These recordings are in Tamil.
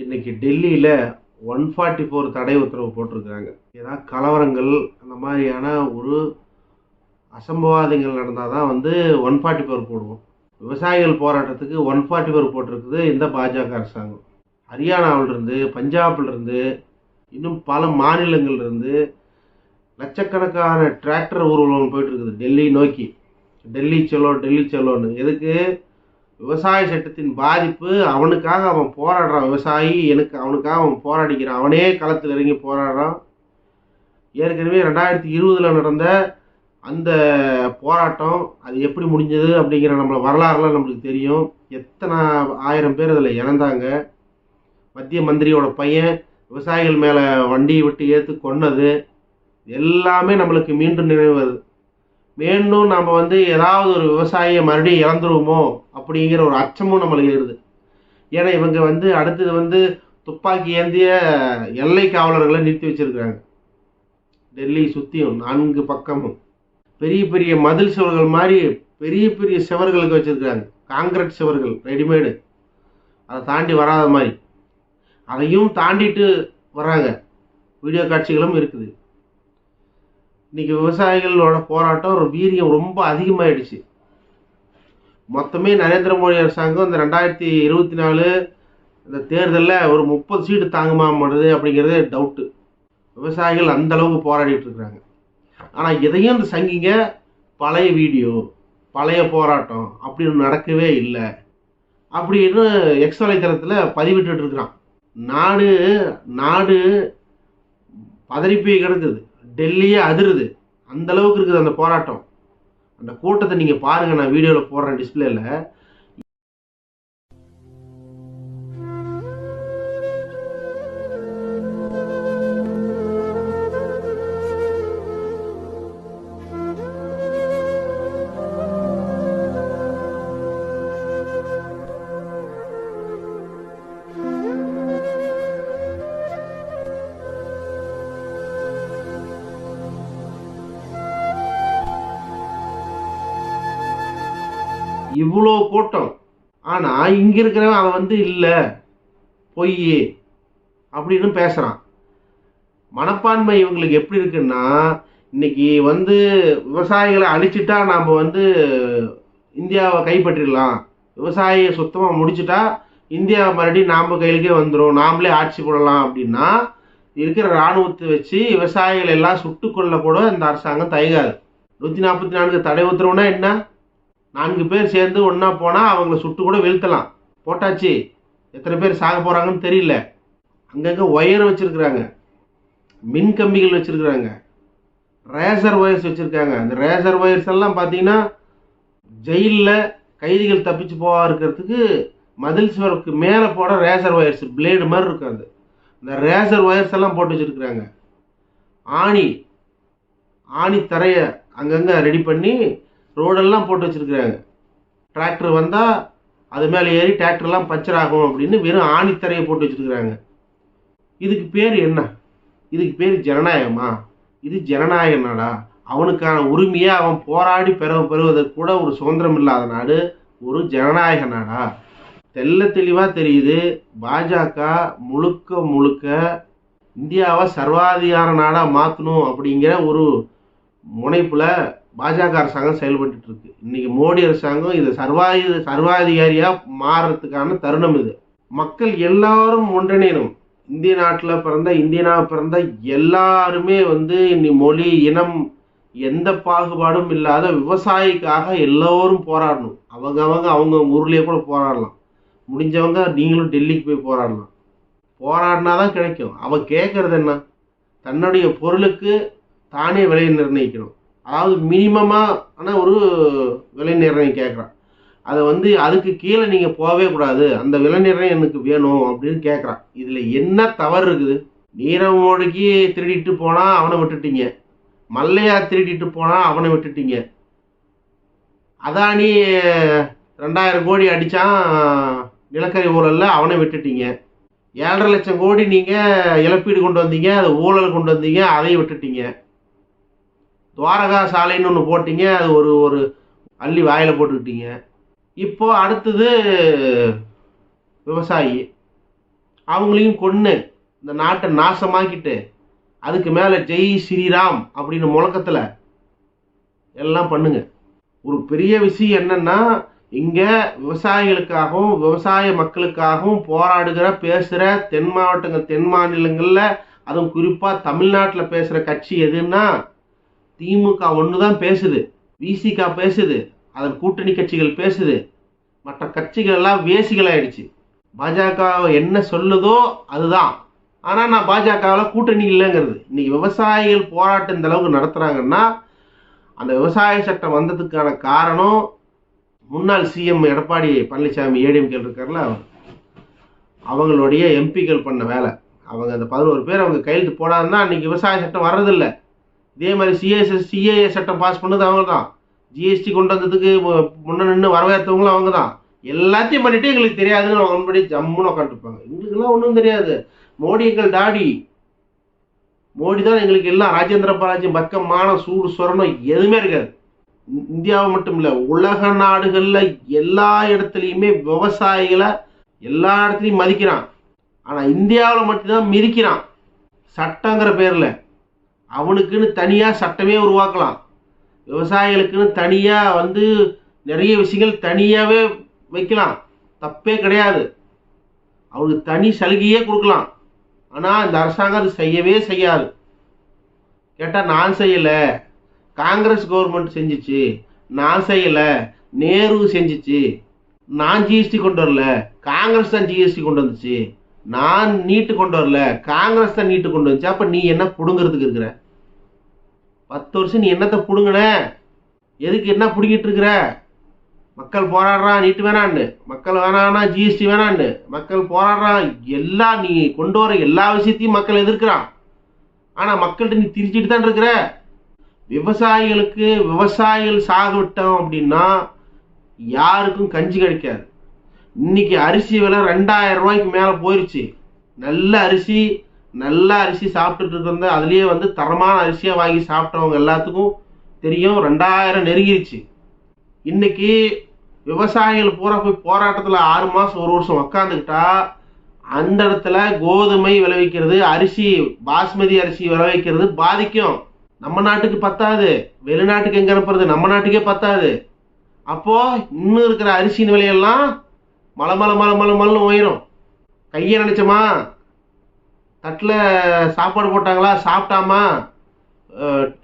இன்னைக்கு டெல்லியில் ஒன் ஃபார்ட்டி ஃபோர் தடை உத்தரவு போட்டிருக்காங்க ஏதாவது கலவரங்கள் அந்த மாதிரியான ஒரு அசம்பவாதங்கள் நடந்தால் தான் வந்து ஒன் ஃபார்ட்டி ஃபோர் போடுவோம். விவசாயிகள் போராட்டத்துக்கு ஒன் ஃபார்ட்டி ஃபோர் போட்டிருக்குது இந்த பாஜக அரசாங்கம். ஹரியானாவிலிருந்து பஞ்சாப்லேருந்து இன்னும் பல மாநிலங்கள்லேருந்து லட்சக்கணக்கான டிராக்டர் ஊர்வலம் போயிட்டு இருக்குது. டெல்லி நோக்கி. டெல்லி செல்லோ டெல்லி செல்லோன்னு எதுக்கு? விவசாய சட்டத்தின் பாதிப்பு அவனுக்காக அவன் போராடுறான். விவசாயி எனக்கு அவனுக்காக அவன் போராடிக்கிறான். அவனே களத்தில் இறங்கி போராடுறான். ஏற்கனவே ரெண்டாயிரத்தி இருபதில் நடந்த அந்த போராட்டம் அது எப்படி முடிஞ்சது அப்படிங்கிற நம்மளை வரலாறுலாம் நம்மளுக்கு தெரியும். எத்தனை ஆயிரம் பேர் அதில் இறந்தாங்க. மத்திய மந்திரியோட பையன் விவசாயிகள் மேலே வண்டியை விட்டு ஏற்று கொன்னது. எல்லாமே நம்மளுக்கு மீண்டும் நினைவு வருது. மீண்டும் நம்ம வந்து ஏதாவது ஒரு விவசாயியை மறுபடியும் இறந்துருவோமோ அப்படிங்கிற ஒரு அச்சமும் நம்மளுக்கு இருக்குது. ஏன்னா இவங்க வந்து அடுத்தது வந்து துப்பாக்கி ஏந்திய எல்லை காவலர்களை நிறுத்தி வச்சுருக்காங்க டெல்லி சுற்றியும் நான்கு பக்கமும். பெரிய பெரிய மதில் சுவர்கள் மாதிரி பெரிய பெரிய சுவர்களுக்கு வச்சிருக்காங்க காங்கிரட் சுவர்கள் ரெடிமேடு. அதை தாண்டி வராத மாதிரி. அதையும் தாண்டிட்டு வராங்க வீடியோ காட்சிகளும் இருக்குது. இன்னைக்கு விவசாயிகளோட போராட்டம் ஒரு வீரியம் ரொம்ப அதிகமாயிடுச்சு. மொத்தமே நரேந்திர மோடி அரசாங்கம் இந்த ரெண்டாயிரத்தி இருபத்தி நாலு இந்த தேர்தலில் ஒரு முப்பது சீட்டு தாங்குமா மாட்டுது அப்படிங்கிறது டவுட்டு விவசாயிகள் அந்த அளவுக்கு போராடிட்டு இருக்கிறாங்க. ஆனால் இதையும் இந்த சங்கிங்க பழைய வீடியோ பழைய போராட்டம் அப்படின்னு நடக்கவே இல்லை. அப்படின்னு எக்ஸ் வலைத்தளத்தில் பதிவிட்டு இருக்கிறான். நாடு நாடு பதறிப்பே கிடக்குது. டெல்லியே அதிருது. அந்த அளவுக்கு இருக்குது அந்த போராட்டம். அந்த கூட்டத்தை நீங்கள் பாருங்கள் நான் வீடியோவில் போடுறேன் டிஸ்பிளேல இவ்வளோ கூட்டம் ஆனால் இங்கே இருக்கிறவன் அவன் வந்து இல்லை. பொய் அப்படின்னு பேசுகிறான் மனப்பான்மை இவங்களுக்கு எப்படி இருக்குன்னா இன்னைக்கு வந்து விவசாயிகளை அழிச்சிட்டா நாம் வந்து இந்தியாவை கைப்பற்றிடலாம். விவசாயியை சுத்தமாக முடிச்சிட்டா இந்தியா மறுபடியும் நாம் கையிலுக்கே வந்துடும் நாமளே ஆட்சி போடலாம் அப்படின்னா இருக்கிற இராணுவத்தை வச்சு விவசாயிகள் எல்லாம் சுட்டுக்கொள்ள கூட இந்த அரசாங்கம் தயங்காது. நூற்றி நாற்பத்தி நான்கு தடை உத்தரவுனா என்ன? நான்கு பேர் சேர்ந்து ஒன்றா போனால் அவங்கள சுட்டு கூட வீழ்த்தலாம். போட்டாச்சு. எத்தனை பேர் சாக போகிறாங்கன்னு தெரியல. அங்கங்கே ஒயர் வச்சுருக்குறாங்க. மின் கம்பிகள் வச்சுருக்குறாங்க. ரேசர் ஒயர்ஸ் வச்சுருக்காங்க. அந்த ரேசர் ஒயர்ஸ் எல்லாம் பார்த்தீங்கன்னா ஜெயிலில் கைதிகள் தப்பிச்சு போவா இருக்கிறதுக்கு மதில் சுவருக்கு மேலே போட ரேசர் ஒயர்ஸ் பிளேடு மாதிரி இருக்கும் அது. இந்த ரேசர் ஒயர்ஸ் எல்லாம் போட்டு வச்சுருக்குறாங்க. ஆணி ஆணி தரையை அங்கங்கே ரெடி பண்ணி ரோடெல்லாம் போட்டு வச்சுருக்குறாங்க. டிராக்டர் வந்தால் அது மேலே ஏறி டிராக்டர்லாம் பஞ்சர் ஆகும் அப்படின்னு வெறும் ஆணித்தரையை போட்டு வச்சுருக்குறாங்க. இதுக்கு பேர் என்ன? இதுக்கு பேர் ஜனநாயகமா? இது ஜனநாயக நாடா அவனுக்கான உரிமையை அவன் போராடி பெற பெறுவதற்கு கூட ஒரு சுதந்திரம் இல்லாத நாடு ஒரு ஜனநாயக நாடா தெல்ல தெளிவாக தெரியுது பாஜக முழுக்க முழுக்க இந்தியாவை சர்வாதிகார நாடாக மாற்றணும் அப்படிங்கிற ஒரு முனைப்பில் பாஜக அரசாங்கம் செயல்பட்டு இருக்கு. இன்னைக்கு மோடி அரசாங்கம் இது சர்வாதி சர்வாதிகாரியாக மாறுறதுக்கான தருணம் இது. மக்கள் எல்லாரும் ஒன்றிணையணும். இந்திய நாட்டில் பிறந்த இந்தியனாக பிறந்த எல்லாருமே வந்து இன்னி மொழி இனம் எந்த பாகுபாடும் இல்லாத விவசாயிக்காக எல்லோரும் போராடணும். அவங்க அவங்க அவங்க ஊர்லேயே கூட போராடலாம். முடிஞ்சவங்க நீங்களும் டெல்லிக்கு போய் போராடலாம். போராடினா தான் கிடைக்கும். அவன் கேட்குறது என்ன? தன்னுடைய பொருளுக்கு தானே விலையை நிர்ணயிக்கணும். அதாவது மினிமமான ஒரு விலை நிர்ணயம் கேட்குறான் அதை வந்து அதுக்கு கீழே நீங்கள் போகவே கூடாது. அந்த விலை நிர்ணயம் எனக்கு வேணும் அப்படின்னு கேட்குறான் இதில் என்ன தவறு இருக்குது? நீரவ் மோடிக்கு திருடிட்டு போனால் அவனை விட்டுட்டீங்க. மல்லையா திருடிட்டு போனால் அவனை விட்டுட்டீங்க. அதானி ரெண்டாயிரம் கோடி அடித்தான் நிலக்கரி ஊழலில் அவனை விட்டுட்டீங்க. ஏழரை லட்சம் கோடி நீங்கள் இழப்பீடு கொண்டு வந்தீங்க அது ஊழல் கொண்டு வந்தீங்க அதையும் விட்டுட்டீங்க. துவாரகா சாலைன்னு ஒன்று போட்டீங்க. அது ஒரு ஒரு அள்ளி வாயில் போட்டுக்கிட்டீங்க. இப்போ அடுத்தது விவசாயி. அவங்களையும் கொன்று இந்த நாட்டை நாசமாக்கிட்டு அதுக்கு மேலே ஜெய் ஸ்ரீராம் அப்படின்னு முழக்கத்தில் எல்லாம் பண்ணுங்க. ஒரு பெரிய விஷயம் என்னன்னா இங்கே விவசாயிகளுக்காகவும் விவசாய மக்களுக்காகவும் போராடுகிற பேசுகிற தென் மாவட்டங்கள் தென் மாநிலங்களில் அதுவும் குறிப்பாக தமிழ்நாட்டில் பேசுகிற கட்சி எதுன்னா திமுக ஒன்று தான் பேசுது விசிகா பேசுது அதன் கூட்டணி கட்சிகள் பேசுது. மற்ற கட்சிகள் எல்லாம் வேசிகளாயிடுச்சு. பாஜக என்ன சொல்லுதோ அதுதான். ஆனால் நான் பாஜகவில் கூட்டணி இல்லைங்கிறது. இன்னைக்கு விவசாயிகள் போராட்டம் இந்த அளவுக்கு நடத்துகிறாங்கன்னா அந்த விவசாய சட்டம் வந்ததுக்கான காரணம் முன்னாள் சிஎம் எடப்பாடி பழனிசாமி ஏடிஎம்கேல் இருக்கார்ல அவர். அவங்களுடைய எம்பிக்கள் பண்ண வேலை. அவங்க அந்த பதினோரு பேர் அவங்க கையெழுத்து போடாதுன்னா அன்றைக்கி விவசாய சட்டம் வர்றதில்ல. இதே மாதிரி சிஎஸ்எஸ் சிஏஏ சட்டம் பாஸ் பண்ணது அவங்க தான் ஜிஎஸ்டி கொண்டு வந்ததுக்கு முன்ன நின்று வரவேற்றவங்களும் அவங்க தான் எல்லாத்தையும் பண்ணிட்டு எங்களுக்கு தெரியாதுன்னு அவங்க முன்னாடி ஜம்முன்னு உட்காந்துருப்பாங்க எங்களுக்குலாம் ஒன்றும் தெரியாது. மோடி எங்கள் டாடி. மோடி தான் எங்களுக்கு எல்லாம் ராஜேந்திர பாலாஜி பக்கம் மானம் சூடு சொரணம் எதுவுமே இருக்காது. இந்தியாவை மட்டும் இல்லை உலக நாடுகளில் எல்லா இடத்துலையுமே விவசாயிகளை எல்லா இடத்துலையும் மதிக்கிறான். ஆனால் இந்தியாவில் மட்டும்தான் மிதிக்கிறான். சட்டங்கிற பேரில். அவனுக்குன்னு தனியாக சட்டமே உருவாக்கலாம். விவசாயிகளுக்குன்னு தனியாக வந்து நிறைய விஷயங்கள் தனியாகவே வைக்கலாம். தப்பே கிடையாது. அவனுக்கு தனி சலுகையே கொடுக்கலாம். ஆனால் இந்த அரசாங்கம் அது செய்யவே செய்யாது. கேட்டால் நான் செய்யலை. காங்கிரஸ் கவர்மெண்ட் செஞ்சுச்சு. நான் செய்யலை. நேரு செஞ்சுச்சு. நான் ஜிஎஸ்டி கொண்டு வரல. காங்கிரஸ் தான் ஜிஎஸ்டி கொண்டு வந்துச்சு. நான் நீட்டு கொண்டு வரல. காங்கிரஸ் தான் நீட்டு கொண்டு வந்துச்சு. அப்போ நீ என்ன பிடுங்கிறதுக்கு இருக்கிற? பத்து வருஷம் நீ என்னத்தை பிடுங்கின? எதுக்கு என்ன பிடுங்கிட்டு இருக்கிற? மக்கள் போராடுறான் நீட்டு வேணான்னு. மக்கள் வேணான்னா ஜிஎஸ்டி வேணான்னு. மக்கள் போராடுறான் எல்லாம் நீ கொண்டு வர எல்லா விஷயத்தையும் மக்கள் எதிர்க்கிறான் ஆனால் மக்கள்கிட்ட நீ திரிச்சிட்டு தான் இருக்கிற. விவசாயிகளுக்கு விவசாயிகள் சாக விட்டோம் அப்படின்னா யாருக்கும் கஞ்சி கிடைக்காது. இன்னைக்கு அரிசி விலை ரெண்டாயிரம் ரூபாய்க்கு மேலே போயிடுச்சு நல்ல அரிசி நல்ல அரிசி சாப்பிட்டுட்டு இருக்கிறத அதுலேயே வந்து தரமான அரிசியாக வாங்கி சாப்பிட்டவங்க எல்லாத்துக்கும் தெரியும். ரெண்டாயிரம் நெருங்கிருச்சு. இன்னைக்கு விவசாயிகள் பூரா போய் போராட்டத்தில் ஆறு மாதம் ஒரு வருஷம் உக்காந்துக்கிட்டா அந்த இடத்துல கோதுமை விளைவிக்கிறது அரிசி பாஸ்மதி அரிசி விளைவிக்கிறது பாதிக்கும். நம்ம நாட்டுக்கு பத்தாது. வெளிநாட்டுக்கு எங்கே அனுப்புறது? நம்ம நாட்டுக்கே பத்தாது. அப்போது இன்னும் இருக்கிற அரிசியின் விலையெல்லாம் மலை மலை மலை மலை மலைன்னு உயரும். கையை நினைச்சோமா? தட்டில் சாப்பாடு போட்டாங்களா? சாப்பிட்டாமா?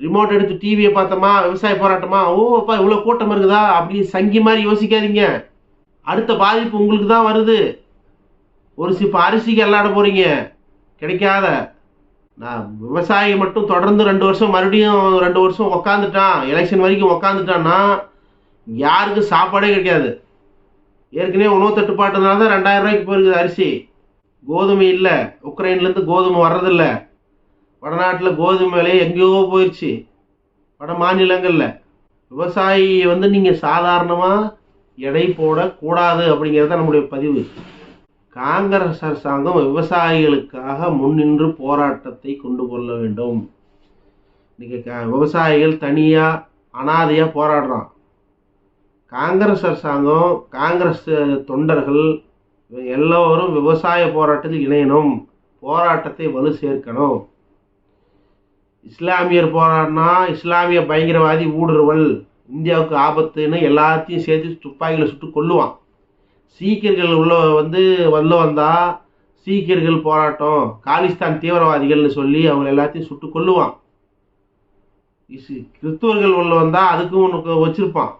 ரிமோட் எடுத்து டிவியை பார்த்தோமா? விவசாய போராட்டமா? ஓ அப்பா இவ்வளோ கூட்டம் இருக்குதா? அப்படி சங்கி மாதிரி யோசிக்காதீங்க. அடுத்த பாதிப்பு உங்களுக்கு தான் வருது. ஒரு சிப்ப அரிசிக்கு எல்லாட போகிறீங்க கிடைக்காத. நான் விவசாயி மட்டும் தொடர்ந்து ரெண்டு வருஷம் மறுபடியும் ரெண்டு வருஷம் உக்காந்துட்டான். எலெக்ஷன் வரைக்கும் உக்காந்துட்டான்னா யாருக்கு சாப்பாடே கிடைக்காது. ஏற்கனவே உணவு தட்டுப்பாட்டுனால தான் ரெண்டாயிரம் ரூபாய்க்கு போயிருக்குது அரிசி. கோதுமை இல்லை. உக்ரைன்லேருந்து கோதுமை வர்றதில்ல. வடநாட்டில் கோதுமை விலை எங்கேயோ போயிடுச்சு வட மாநிலங்களில். விவசாயி வந்து நீங்கள் சாதாரணமாக எடை போடக்கூடாது அப்படிங்கிறது தான் நம்முடைய பதிவு. காங்கிரஸ் அரசாங்கம் விவசாயிகளுக்காக முன்னின்று போராட்டத்தை கொண்டு கொள்ள வேண்டும். இன்றைக்கி க- விவசாயிகள் தனியாக அனாதையாக போராடுறான். காங்கிரஸ் அரசாங்கம் காங்கிரஸ் தொண்டர்கள் எல்லோரும் விவசாய போராட்டத்தில் இணையணும். போராட்டத்தை வலு சேர்க்கணும். இஸ்லாமியர் போராடினா இஸ்லாமிய பயங்கரவாதி ஊடுருவல் இந்தியாவுக்கு ஆபத்துன்னு எல்லாத்தையும் சேர்த்து துப்பாக்கியில் சுட்டு கொல்லுவான். சீக்கியர்கள் உள்ள வந்து உள்ள வந்தால் சீக்கியர்கள் போராட்டம் காலிஸ்தான் தீவிரவாதிகள்னு சொல்லி அவங்க எல்லாத்தையும் சுட்டு கொல்லுவான். கிறிஸ்துவர்கள் உள்ள வந்தால் அதுக்கும் ஒன்று வச்சிருப்பான்.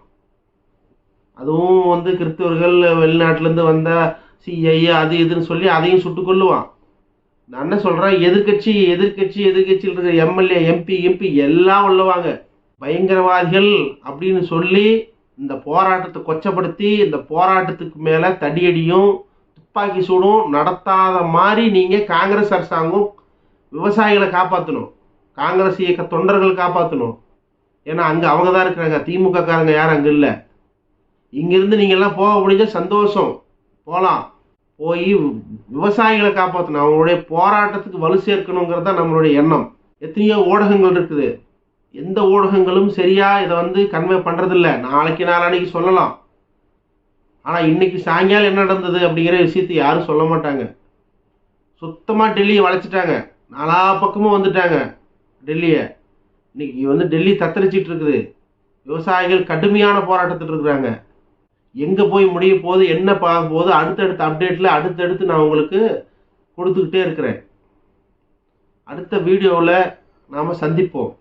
அதுவும் வந்து கிறிஸ்துவர்கள் வெளிநாட்டிலேருந்து வந்த சிஐ அது இதுன்னு சொல்லி அதையும் சுட்டு கொள்ளுவான் நான் என்ன சொல்கிறேன் எதிர்க்கட்சி எதிர்க்கட்சி எதிர்க்கட்சியில் இருக்கிற எம்எல்ஏ எம்பி எம்பி எல்லாம் உள்ளவாங்க. பயங்கரவாதிகள் அப்படின்னு சொல்லி இந்த போராட்டத்தை கொச்சப்படுத்தி இந்த போராட்டத்துக்கு மேலே தடியடியும் துப்பாக்கி சூடும் நடத்தாத மாதிரி நீங்கள் காங்கிரஸ் அரசாங்கம் விவசாயிகளை காப்பாற்றணும் காங்கிரஸ் இயக்க தொண்டர்கள் காப்பாற்றணும் ஏன்னா அங்கே அவங்க தான் இருக்கிறாங்க. திமுக காரங்க யாரும் அங்கே இல்லை. இங்கேருந்து நீங்கள்லாம் போக முடிஞ்ச சந்தோஷம். போகலாம் போய் விவசாயிகளை காப்பாற்றணும் அவங்களுடைய போராட்டத்துக்கு வலு சேர்க்கணுங்கிறது தான் நம்மளுடைய எண்ணம். எத்தனையோ ஊடகங்கள் இருக்குது. எந்த ஊடகங்களும் சரியா இதை வந்து கன்வே பண்ணுறதில்ல நாளைக்கு நாளானைக்கு சொல்லலாம். ஆனால் இன்னைக்கு சாயங்காலம் என்ன நடந்தது அப்படிங்கிற விஷயத்தை யாரும் சொல்ல மாட்டாங்க. சுத்தமாக டெல்லியை வளைச்சிட்டாங்க நாலா பக்கமும் வந்துட்டாங்க டெல்லியை. இன்னைக்கு வந்து டெல்லி தத்தளிச்சிட்டு இருக்குது. விவசாயிகள் கடுமையான போராட்டத்தில் இருக்கிறாங்க எங்கே போய் முடிய போது என்ன பார்க்க போது அடுத்தடுத்த அப்டேட்டில் அடுத்தடுத்து நான் உங்களுக்கு கொடுத்துக்கிட்டே இருக்கிறேன். அடுத்த வீடியோவில் நாம் சந்திப்போம்.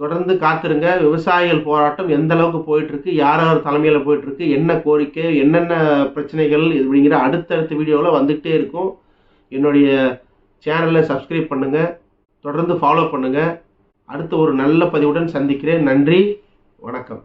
தொடர்ந்து காத்திருங்க. விவசாயிகள் போராட்டம் எந்த அளவுக்கு போயிட்டுருக்கு யார் யார் தலைமையில் போயிட்டுருக்கு என்ன கோரிக்கை என்னென்ன பிரச்சனைகள் இப்படிங்கிற அடுத்தடுத்த வீடியோவில் வந்துகிட்டே இருக்கும். என்னுடைய சேனலை சப்ஸ்கிரைப் பண்ணுங்கள் தொடர்ந்து ஃபாலோ பண்ணுங்கள் அடுத்த ஒரு நல்ல பதிவுடன் சந்திக்கிறேன். நன்றி. வணக்கம்.